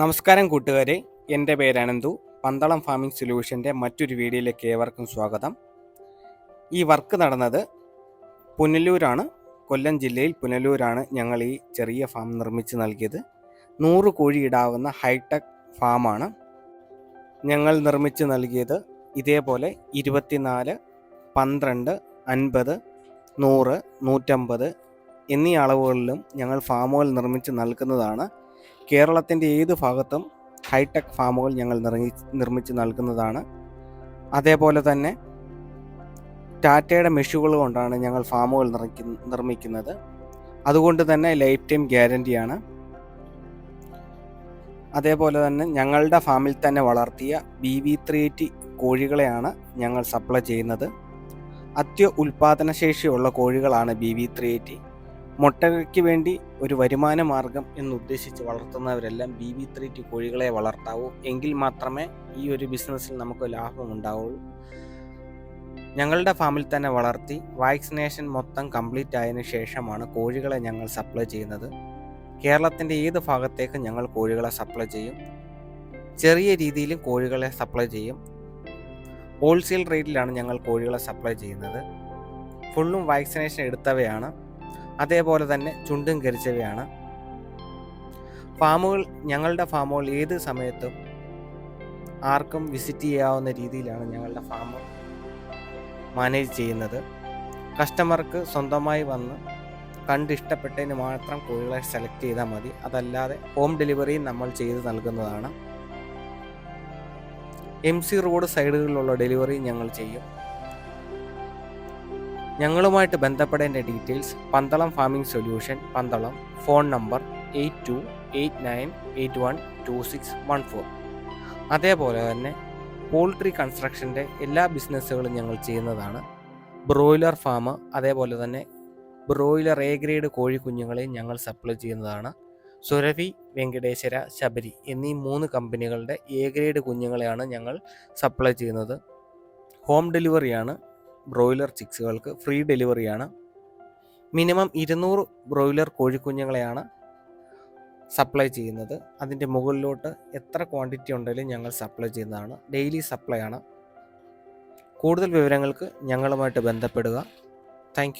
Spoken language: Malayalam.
നമസ്കാരം കൂട്ടുകാരെ. എന്റെ പേര് അനന്തു പന്തളം ഫാമിംഗ് സൊല്യൂഷന്റെ മറ്റൊരു വീഡിയോയിലേക്ക് ഏവർക്കും സ്വാഗതം. ഈ വർക്ക് നടന്നത് പുനലൂരാണ്. കൊല്ലം ജില്ലയിൽ പുനലൂരാണ് ഞങ്ങൾ ഈ ചെറിയ ഫാം നിർമ്മിച്ച് നൽകിയത്. നൂറ് കോഴി ഇടാവുന്ന ഹൈടെക് ഫാമാണ് ഞങ്ങൾ നിർമ്മിച്ച് നൽകിയത്. ഇതേപോലെ ഇരുപത്തിനാല് പന്ത്രണ്ട് അൻപത് നൂറ് നൂറ്റമ്പത് എന്നീ അളവുകളിലും ഞങ്ങൾ ഫാമുകൾ നിർമ്മിച്ച് നൽകുന്നതാണ് കേരളത്തിന്റെ ഏത് ഭാഗത്തും ഹൈടെക് ഫാമുകൾ ഞങ്ങൾ നിർമ്മി നിർമ്മിച്ച് നൽകുന്നതാണ്. അതേപോലെ തന്നെ ടാറ്റയുടെ മെഷുകൾ കൊണ്ടാണ് ഞങ്ങൾ ഫാമുകൾ നിർമ്മിക്ക നിർമ്മിക്കുന്നത്. അതുകൊണ്ട് തന്നെ ലൈഫ് ടൈം ഗ്യാരന്റിയാണ് അതേപോലെ തന്നെ ഞങ്ങളുടെ ഫാമിൽ തന്നെ വളർത്തിയ ബി വി ത്രീ എയ്റ്റി കോഴികളെയാണ് ഞങ്ങൾ സപ്ലൈ ചെയ്യുന്നത്. അത്യ ഉൽപാദനശേഷിയുള്ള കോഴികളാണ് ബി വി ത്രീ എയ്റ്റി മുട്ടയ്ക്ക് വേണ്ടി ഒരു വരുമാന മാർഗം എന്നുദ്ദേശിച്ച് വളർത്തുന്നവരെല്ലാം ബി വി ത്രീ ടി കോഴികളെ വളർത്താവൂ. എങ്കിൽ മാത്രമേ ഈ ഒരു ബിസിനസ്സിൽ നമുക്ക് ലാഭം ഉണ്ടാവുള്ളൂ. ഞങ്ങളുടെ ഫാമിൽ തന്നെ വളർത്തി വാക്സിനേഷൻ മൊത്തം കംപ്ലീറ്റ് ആയതിനു ശേഷമാണ് കോഴികളെ ഞങ്ങൾ സപ്ലൈ ചെയ്യുന്നത്. കേരളത്തിന്റെ ഏത് ഭാഗത്തേക്കും ഞങ്ങൾ കോഴികളെ സപ്ലൈ ചെയ്യും? ചെറിയ രീതിയിലും കോഴികളെ സപ്ലൈ ചെയ്യും. ഹോൾസെയിൽ റേറ്റിലാണ് ഞങ്ങൾ കോഴികളെ സപ്ലൈ ചെയ്യുന്നത്. ഫുള്ളും വാക്സിനേഷൻ എടുത്തവയാണ്. അതേപോലെ തന്നെ ചുണ്ടും കരിച്ചവയാണ് ഫാമുകൾ ഞങ്ങളുടെ ഫാമുകൾ ഏത് സമയത്തും ആർക്കും വിസിറ്റ് ചെയ്യാവുന്ന രീതിയിലാണ് ഞങ്ങളുടെ ഫാം മാനേജ് ചെയ്യുന്നത്. കസ്റ്റമർക്ക് സ്വന്തമായി വന്ന് കണ്ടിഷ്ടപ്പെട്ടതിന് മാത്രം കോഴികളെ സെലക്ട് ചെയ്താൽ മതി. അതല്ലാതെ ഹോം ഡെലിവറിയും നമ്മൾ ചെയ്ത് നൽകുന്നതാണ്. എം സി റോഡ് സൈഡുകളിലുള്ള ഡെലിവറി ഞങ്ങൾ ചെയ്യും. ഞങ്ങളുമായിട്ട് ബന്ധപ്പെടേണ്ട details Pandalam farming solution Pandalam phone number eight two eight nine eight one two six one four. അതേപോലെ തന്നെ പോൾട്രി കൺസ്ട്രക്ഷന്റെ എല്ലാ ബിസിനസ്സുകളും ഞങ്ങൾ ചെയ്യുന്നതാണ്. ബ്രോയിലർ ഫാം അതേപോലെ തന്നെ ബ്രോയിലർ എ ഗ്രേഡ് കോഴിക്കുഞ്ഞുങ്ങളെയും ഞങ്ങൾ സപ്ലൈ ചെയ്യുന്നതാണ്. സുരഭി വെങ്കടേശ്വര ശബരി എന്നീ മൂന്ന് കമ്പനികളുടെ എ ഗ്രേഡ് കുഞ്ഞുങ്ങളെയാണ് ഞങ്ങൾ സപ്ലൈ ചെയ്യുന്നത്. ഹോം ഡെലിവറിയാണ് ബ്രോയിലർ ചിക്സുകൾക്ക് ഫ്രീ ഡെലിവറിയാണ്. മിനിമം ഇരുന്നൂറ് ബ്രോയിലർ കോഴിക്കുഞ്ഞുങ്ങളെയാണ് സപ്ലൈ ചെയ്യുന്നത്. അതിന്റെ മുകളിലോട്ട് എത്ര ക്വാണ്ടിറ്റി ഉണ്ടെങ്കിലും ഞങ്ങൾ സപ്ലൈ ചെയ്യുന്നതാണ്. ഡെയിലി സപ്ലൈ ആണ്. കൂടുതൽ വിവരങ്ങൾക്ക് ഞങ്ങളുമായിട്ട് ബന്ധപ്പെടുക. താങ്ക്